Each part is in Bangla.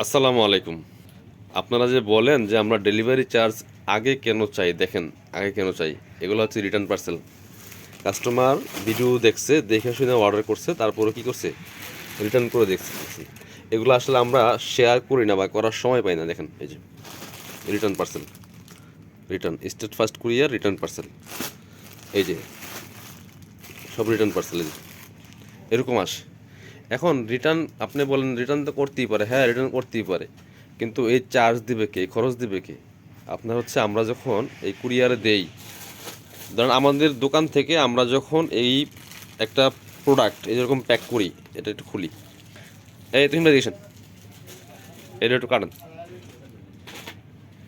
আসসালামু আলাইকুম। আপনারা যে বলেন যে আমরা ডেলিভারি চার্জ আগে কেন চাই, দেখেন, আগে কেন চাই, এগুলো হচ্ছে রিটার্ন পার্সেল। কাস্টমার ভিডিও দেখছে, দেখে শুনে অর্ডার করছে, তারপরে কি করছে? রিটার্ন করে দেখছে। এগুলো আসলে আমরা শেয়ার করি না বা করার সময় পাই না, দেখেন, এই যে, return parcel. Return, Steadfast courier, return parcel. এই যে, সব রিটার্ন পার্সেল, এই যে, এরকম আসে। এখন রিটার্ন আপনি বলেন রিটার্ন তো করতেই পারে হ্যাঁ রিটার্ন করতেই পারে। কিন্তু এই চার্জ দিবে কে খরচ দিবে কে? আপনার হচ্ছে আমরা যখন এই কুরিয়ারে দেই, ধরেন আমাদের দোকান থেকে আমরা যখন এই একটা প্রোডাক্ট এই যেরকম প্যাক করি, এটা একটু খুলি। এই তুমি দেখেছেন এটা একটু কাটেন।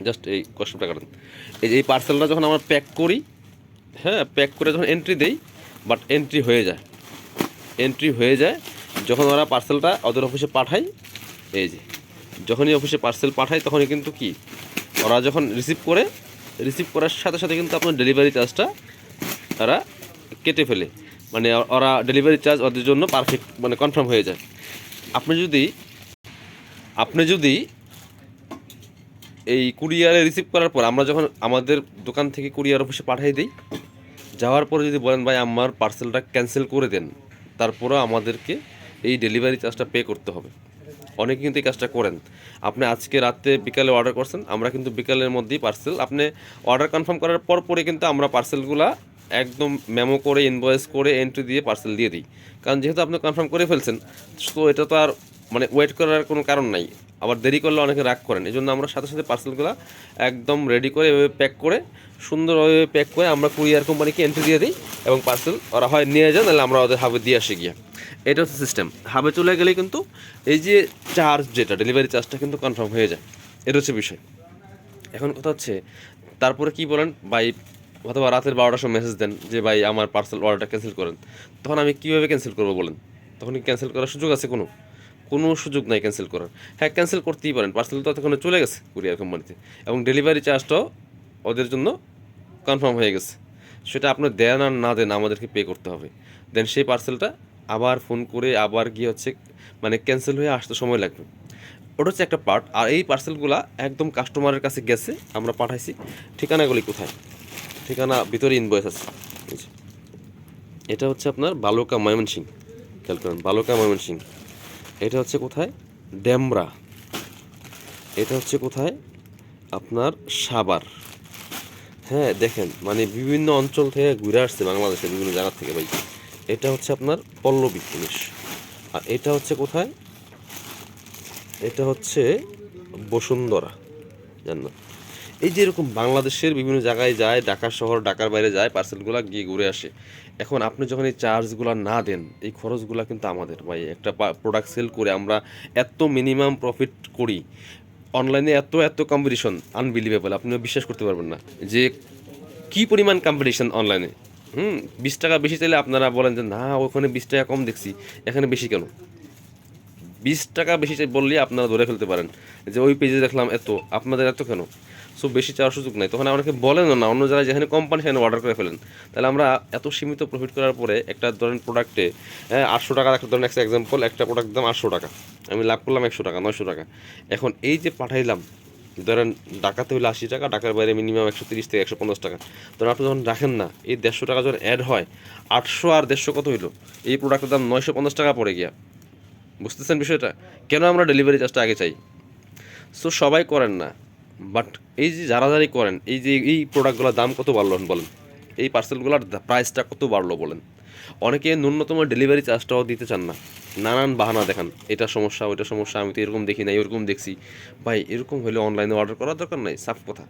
জাস্ট এই কষ্টটা কাটেন। এই যে এই পার্সেলটা যখন আমরা প্যাক করি হ্যাঁ প্যাক করে যখন এন্ট্রি দেই বাট এন্ট্রি হয়ে যায়। এন্ট্রি হয়ে যায় যখন ওরা পার্সেলটা ওদের অফিসে পাঠায়, এই যে, যখনই অফিসে পার্সেল পাঠায়, তখনই কিন্তু কি, ওরা যখন রিসিভ করে রিসিভ করার সাথে সাথে কিন্তু আপনার ডেলিভারি চার্জটা তারা কেটে ফেলে। মানে ওরা ডেলিভারি চার্জ ওদের জন্য পারফেক্ট মানে কনফার্ম হয়ে যায়। আপনি যদি আপনি যদি এই কুরিয়ারে রিসিভ করার পর, আমরা যখন আমাদের দোকান থেকে কুরিয়ার অফিসে পাঠিয়ে দিই, যাওয়ার পরে যদি বলেন, ভাই, আমার পার্সেলটা ক্যান্সেল করে দেন, তারপরেও আমাদেরকে এই ডেলিভারি চার্জটা পে করতে হবে। অনেকে কিন্তু এই কাজটা করেন। আপনি আজকে রাতে বিকালে অর্ডার করছেন, আমরা কিন্তু বিকালের মধ্যেই পার্সেল আপনি অর্ডার কনফার্ম করার পর পরে কিন্তু আমরা পার্সেলগুলো একদম মেমো করে ইনভয়েস করে এন্ট্রি দিয়ে পার্সেল দিয়ে দিই। কারণ যেহেতু আপনি কনফার্ম করে ফেলছেন, তো এটা তো আর মানে ওয়েট করার কোনো কারণ নাই। আবার দেরি করলে অনেকে রাগ করেন। এই জন্য আমরা সাথে সাথে পার্সেলগুলো একদম রেডি করে এভাবে প্যাক করে, সুন্দরভাবে প্যাক করে আমরা কুরিয়ার কোম্পানিকে এন্ট্রি দিয়ে দিই এবং পার্সেল ওরা হয় নিয়ে যায়, নাহলে আমরা ওদের হাবে দিয়ে আসি গিয়া। এটা হচ্ছে সিস্টেম হাবে চলে গেলে কিন্তু এই যে চার্জ যেটা ডেলিভারি চার্জটা কিন্তু কনফার্ম হয়ে যায়। এটা হচ্ছে বিষয়। এখন কথা হচ্ছে, তারপরে কি বলেন? ভাই, অথবা রাতের বারোটার সময় মেসেজ দেন যে, ভাই, আমার পার্সেল অর্ডারটা ক্যান্সেল করেন। তখন আমি কীভাবে ক্যান্সেল করব বলেন? তখন ক্যান্সেল করার সুযোগ আছে কোনো? কোনো সুযোগ নাই ক্যান্সেল করার। হ্যাঁ ক্যান্সেল করতেই পারেন। পার্সেল তো তখন চলে গেছে কুরিয়ার কোম্পানিতে এবং ডেলিভারি চার্জটাও ওদের জন্য কনফার্ম হয়ে গেছে। সেটা আপনি দেন আর না দেন আমাদেরকে পে করতে হবে। দেন সেই পার্সেলটা আবার ফোন করে আবার গিয়ে হচ্ছে মানে ক্যান্সেল হয়ে আসতে সময় লাগবে। ওটা হচ্ছে একটা পার্ট আর এই পার্সেলগুলা একদম কাস্টমারের কাছে গেছে, আমরা পাঠাইছি। ঠিকানাগুলি কোথায়? ঠিকানা ভিতরে ইনভয়েস আছে। এটা হচ্ছে আপনার বালুকা ময়মনসিং খেয়াল করেন, বালুকা ময়মনসিং এটা হচ্ছে কোথায়? ড্যামরা এটা হচ্ছে কোথায়? আপনার সাবার হ্যাঁ দেখেন মানে বিভিন্ন অঞ্চল থেকে ঘুরে আসছে বাংলাদেশের বিভিন্ন জায়গা থেকে ভাই। এটা হচ্ছে আপনার পল্লবী জিনিস। আর এটা হচ্ছে কোথায়? এটা হচ্ছে বসুন্ধরা। জান্নাত। এই যে এরকম বাংলাদেশের বিভিন্ন জায়গায় যায়, ঢাকা শহর, ঢাকার বাইরে যায় পার্সেলগুলো গিয়ে ঘুরে আসে। এখন আপনি যখন এই চার্জগুলো না দেন, এই খরচগুলো কিন্তু আমাদের ভাই। একটা প্রোডাক্ট সেল করে আমরা এত মিনিমাম প্রফিট করি। অনলাইনে এত এত কম্পিটিশন আনবিলিভেবল আপনি বিশ্বাস করতে পারবেন না। যে কি পরিমাণ কম্পিটিশন অনলাইনে হুম, বিশ টাকা বেশি চাইলে আপনারা বলেন যে, না, ওখানে বিশ টাকা কম দেখছি, এখানে বেশি কেন? বিশ টাকা বেশি চাই বললেই আপনারা ধরে ফেলতে পারেন। যে ওই পেজে দেখলাম এত, আপনাদের এত কেন? সো বেশি চাওয়ার সুযোগ নাই। তখন অনেকে বলেন না, অন্য জায়গায় যেখানে কোম্পানি সেখানে অর্ডার করে ফেলেন। তাহলে আমরা এত সীমিত প্রফিট করার পরে একটা ধরেন প্রোডাক্টে হ্যাঁ আটশো টাকা একটা ধরেন একটা এক্সাম্পল একটা প্রোডাক্ট দাম আটশো টাকা। আমি লাভ করলাম একশো টাকা, নয়শো টাকা। এখন এই যে পাঠাইলাম, ধরেন ডাকাতে হলে আশি টাকা ডাকার বাইরে মিনিমাম একশো তিরিশ থেকে একশো পঞ্চাশ টাকা। ধরেন আপনি যখন রাখেন না, এই দেড়শো টাকা যখন অ্যাড হয়, আটশো আর দেড়শো কত হইল? এই প্রোডাক্টের দাম নয়শো পঞ্চাশ টাকা পড়ে গিয়া। বুঝতেছেন বিষয়টা? কেন আমরা ডেলিভারি চার্জটা আগে চাই? সো সবাই করেন না বাট এই যে যারা যারাই করেন, এই যে, এই প্রোডাক্টগুলোর দাম কত বাড়লো বলেন? এই পার্সেলগুলোর প্রাইসটা কত বাড়লো বলেন? অনেকে ন্যূনতম ডেলিভারি চার্জটাও দিতে চান না। নানান বাহানা দেখান, এটা সমস্যা, ওইটা সমস্যা, আমি তো এরকম দেখি না এরকম দেখছি। ভাই, এরকম হলে অনলাইনে অর্ডার করার দরকার নাই, সাফ কথা।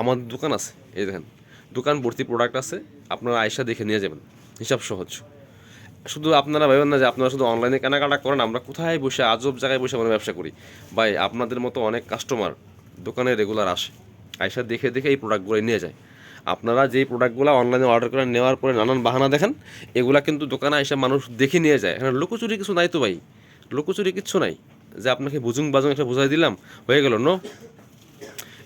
আমাদের দোকান আছে, এই দেখেন। দোকান ভর্তি প্রোডাক্ট আছে, আপনারা আয়সা দেখে নিয়ে যাবেন। হিসাব সহজ। শুধু আপনারা ভাবেন না যে আপনারা শুধু অনলাইনে কেনাকাটা করেন, আমরা কোথায় বসে, আজব জায়গায় বসে আমরা ব্যবসা করি? ভাই, আপনাদের মতো অনেক কাস্টমার দোকানে রেগুলার আসে। আইসা দেখে দেখে এই প্রোডাক্টগুলো নিয়ে যায়। আপনারা যেই প্রোডাক্টগুলো অনলাইনে অর্ডার করে নেওয়ার পরে নানান বাহানা দেখেন, এগুলা কিন্তু দোকানে এসে মানুষ দেখে নিয়ে যায়। এখানে লুকোচুরি কিছু নাই তো ভাই। লুকোচুরি কিচ্ছু নাই। যে আপনাকে বুঝুং বাজুং একটা বুঝাই দিলাম, হয়ে গেল নো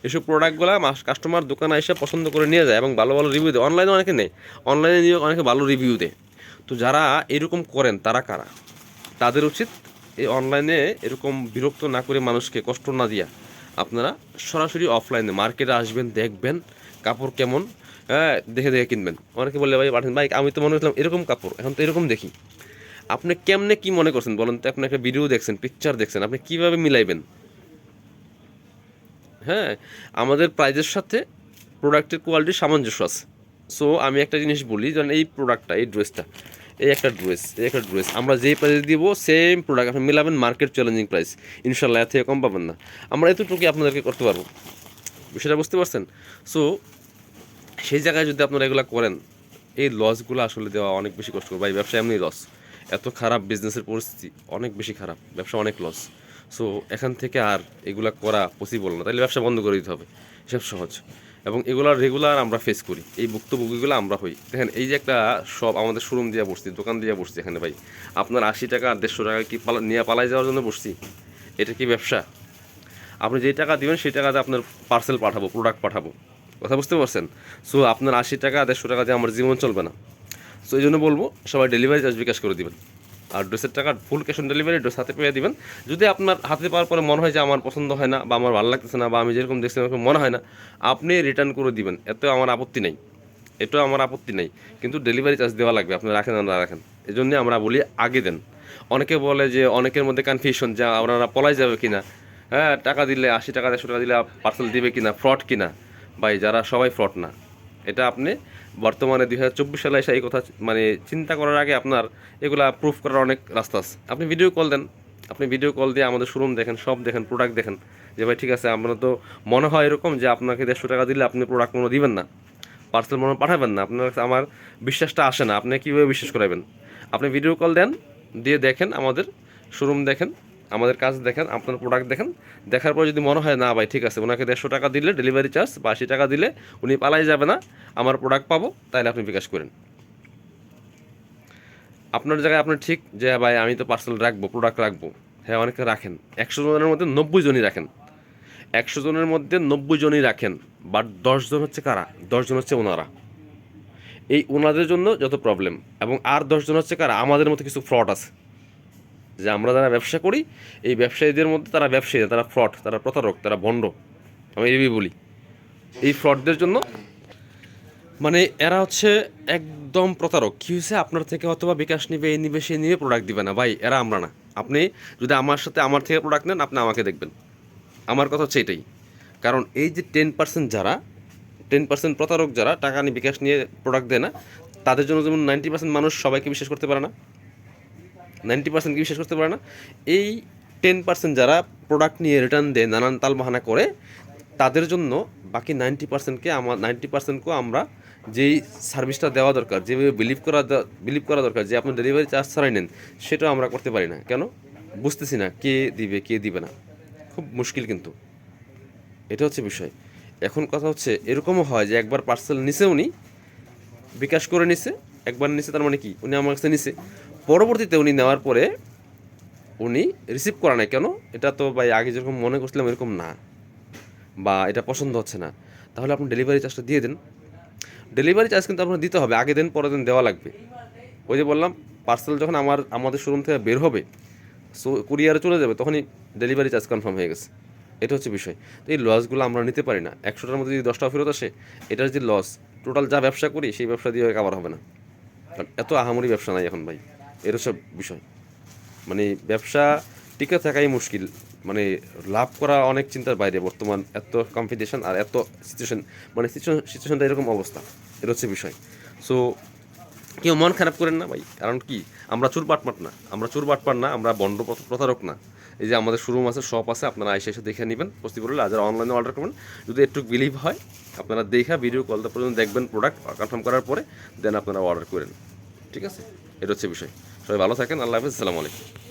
এসব প্রোডাক্টগুলো কাস্টমার দোকানে এসে পছন্দ করে নিয়ে যায় এবং ভালো ভালো রিভিউ দেয়। অনলাইনে অনেকে নেই অনলাইনে নিয়ে অনেকে ভালো রিভিউ দেয়। তো যারা এরকম করেন, তারা কারা? তাদের উচিত এই অনলাইনে এরকম বিরক্ত না করে মানুষকে কষ্ট না দিয়া আপনারা সরাসরি অফলাইনে মার্কেটে আসবেন, দেখবেন কাপড় কেমন হ্যাঁ দেখে দেখে কিনবেন। অনেকে বললে ভাই, পাঠান, ভাই, আমি তো মনে করছিলাম এরকম কাপড়, এখন তো এরকম দেখি। আপনি কেমনে কি মনে করছেন বলেন তো? আপনি একটা ভিডিও দেখছেন পিকচার দেখছেন, আপনি কীভাবে মিলাইবেন? হ্যাঁ আমাদের প্রাইজের সাথে প্রোডাক্টের কোয়ালিটির সামঞ্জস্য আছে। সো আমি একটা জিনিস বলি যেন এই প্রোডাক্টটা এই ড্রেসটা এই একটা ড্রেস, এই একটা ড্রেস। আমরা যেই প্রাইসে দিব সেম প্রোডাক্ট আপনি মিলাবেন মার্কেট চ্যালেঞ্জিং প্রাইস ইনশাল্লাহ এর থেকে কম পাবেন না। আমরা এতটুকুই আপনাদেরকে করতে পারব। বিষয়টা বুঝতে পারছেন? সো সেই জায়গায় যদি আপনারা এগুলো করেন, এই লসগুলো আসলে দেওয়া অনেক বেশি কষ্ট ভাই, ব্যবসা এমনি লস এত খারাপ বিজনেসের পরিস্থিতি, অনেক বেশি খারাপ। ব্যবসা অনেক লস সো এখান থেকে আর এগুলা করা পসিবল না। তাহলে ব্যবসা বন্ধ করে দিতে হবে। এসব সহজ। এবং এগুলো রেগুলার আমরা ফেস করি। এই ভুক্তভোগীগুলো আমরা হই। দেখেন, এই যে একটা সব আমাদের শোরুম দিয়ে বসছি, দোকান দিয়ে বসছি এখানে ভাই। আপনার আশি টাকা আর দেড়শো টাকা কি পালা, নিয়ে পালাই যাওয়ার জন্য বসছি? এটা কি ব্যবসা? আপনি যেই টাকা দেবেন, সেই টাকাতে আপনার পার্সেল পাঠাবো প্রোডাক্ট পাঠাবো। কথা বুঝতে পারছেন? সো আপনার আশি টাকা, দেড়শো টাকা দিয়ে আমার জীবন চলবে না। সো এই জন্য বলব, সবাই ডেলিভারি চার্জ বিকাশ করে দিবেন। আর ড্রেসের টাকা full cash on delivery dress হাতে পেয়ে দিবেন। যদি আপনার হাতে পাওয়ার পরে মনে হয় যে আমার পছন্দ হয় না বা আমার ভালো লাগতেছে না বা আমি যেরকম দেখছি এরকম মনে হয় না, আপনি রিটার্ন করে দিবেন। এত আমার আপত্তি নেই। এটাও আমার আপত্তি নেই। কিন্তু ডেলিভারি চার্জ দেওয়া লাগবে, আপনি রাখেন না রাখেন। এই জন্য আমরা বলি আগে দেন। অনেকে বলে যে অনেকের মধ্যে কনফিউশন যে আপনারা পলাই যাবে কিনা। হ্যাঁ টাকা দিলে আশি টাকা, দেড়শো টাকা দিলে পার্সেল দিবে কিনা ফ্রড কিনা। ভাই, যারা সবাই ফ্রড না। এটা আপনি বর্তমানে দুই হাজার চব্বিশ সালে এসে এই কথা মানে চিন্তা করার আগে আপনার এগুলা প্রুফ করার অনেক রাস্তা আছে। আপনি ভিডিও কল দেন। আপনি ভিডিও কল দিয়ে আমাদের শোরুম দেখেন সব দেখেন প্রোডাক্ট দেখেন। যে ভাই ঠিক আছে আপনার তো মনে হয় এরকম যে আপনাকে দেড়শো টাকা দিলে আপনি প্রোডাক্ট কোনো দিবেন না। পার্সেল মনে পাঠাবেন না। আপনার আমার বিশ্বাসটা আসে না। আপনি কীভাবে বিশ্বাস করাবেন? আপনি ভিডিও কল দেন, দিয়ে দেখেন আমাদের শোরুম দেখেন, আমাদের কাজ দেখেন, আপনার প্রোডাক্ট দেখেন। দেখার পর যদি মনে হয় না, ভাই ঠিক আছে, ওনাকে দেড়শো টাকা দিলে ডেলিভারি চার্জ বা টাকা দিলে উনি পালাই যাবে না। আমার প্রোডাক্ট পাবো, তাহলে আপনি বিকাশ করেন। আপনার জায়গায় আপনার ঠিক যে, ভাই, আমি তো পার্সেল রাখব প্রোডাক্ট রাখব। হ্যাঁ অনেকে রাখেন। একশো জনের মধ্যে নব্বই জনই রাখেন। একশো জনের মধ্যে নব্বই জনই রাখেন। বাট দশজন হচ্ছে কারা? দশজন হচ্ছে ওনারা। এই ওনাদের জন্য যত প্রবলেম এবং আর দশজন হচ্ছে কারা? আমাদের মধ্যে কিছু ফ্রড আছে। যে আমরা যারা ব্যবসা করি, এই ব্যবসায়ীদের মধ্যে তারা ব্যবসায়ী, তারা ফ্রড তারা প্রতারক, তারা ভণ্ড আমি এই বলি। এই ফ্রডদের জন্য মানে এরা হচ্ছে একদম প্রতারক। কী হয়েছে আপনার থেকে অথবা বিকাশ নিবে, এই নিবে, সে নিয়ে প্রোডাক্ট দিবে না। ভাই, এরা আমরা না। আপনি যদি আমার সাথে আমার থেকে প্রোডাক্ট নেন, আপনি আমাকে দেখবেন। আমার কথা হচ্ছে এটাই। কারণ এই যে টেন পার্সেন্ট যারা টেন পার্সেন্ট প্রতারক যারা, টাকা নিয়ে বিকাশ নিয়ে প্রোডাক্ট দেয় না, তাদের জন্য যেমন নাইনটি পার্সেন্ট মানুষ সবাইকে বিশ্বাস করতে পারে না নাইনটি পার্সেন্ট কি বিশ্বাস করতে পারে না, এই টেন পার্সেন্ট যারা প্রোডাক্ট নিয়ে রিটার্ন দেয়, নানান তালবাহানা করে, তাদের জন্য বাকি নাইনটি পার্সেন্টকে আমার নাইনটি পার্সেন্টকেও আমরা যেই সার্ভিসটা দেওয়া দরকার, যেভাবে বিলিভ করা বিলিভ করা দরকার, যে আপনি ডেলিভারি চার্জ ছাড়াই নেন, সেটাও আমরা করতে পারি না। কেন? বুঝতেছি না কে দিবে কে দিবে না। খুব মুশকিল কিন্তু। এটা হচ্ছে বিষয়। এখন কথা হচ্ছে, এরকমও হয় যে একবার পার্সেল নিছে উনি, বিকাশ করে নিছে, একবার নিছে তার মানে কি? উনি আমার কাছে নিছে। পরবর্তীতে উনি নেওয়ার পরে উনি রিসিভ করা নাই। কেন? এটা তো ভাই আগে যেরকম মনে করছিলাম, এরকম না। বা এটা পছন্দ হচ্ছে না। তাহলে আপনি ডেলিভারি চার্জটা দিয়ে দেন। ডেলিভারি চার্জ কিন্তু আপনার দিতে হবে, আগে দিন, পরের দিন দেওয়া লাগবে। ওই যে বললাম পার্সেল যখন আমার, আমাদের শোরুম থেকে বের হবে সো কুরিয়ারে চলে যাবে, তখনই ডেলিভারি চার্জ কনফার্ম হয়ে গেছে। এটা হচ্ছে বিষয়। তো এই লসগুলো আমরা নিতে পারি না। একশোটার মধ্যে যদি দশটা ফেরত আসে, এটার যে লস টোটাল যা ব্যবসা করি, সেই ব্যবসা দিয়ে কাবার হবে না। কারণ এত আহামরি ব্যবসা নাই এখন ভাই। এর সব বিষয়। মানে ব্যবসা টিকে থাকাই মুশকিল। মানে লাভ করা অনেক চিন্তার বাইরে বর্তমান এত কম্পিটিশন আর এত সিচুয়েশন মানে সিচুয়েশনটা এরকম অবস্থা। এটা হচ্ছে বিষয়। সো কেউ মন খারাপ করেন না ভাই। কারণ কি? আমরা চুর বাটপাট না। আমরা চুর বাটপাট না, আমরা বন্ড প্রতারক না। এই যে আমাদের শোরুম আছে শপ আছে, আপনারা এসে এসে দেখে নেবেন। হলে আর যারা অনলাইনে অর্ডার করবেন। যদি একটু বিলিভ হয়, আপনারা দেখা ভিডিও কল কলটা পর্যন্ত দেখবেন প্রোডাক্ট কনফার্ম করার পরে দেন আপনারা অর্ডার করেন। ঠিক আছে? এটা হচ্ছে বিষয়। সবাই ভালো থাকেন। আল্লাহ হাফিজ। আসসালামু আলাইকুম।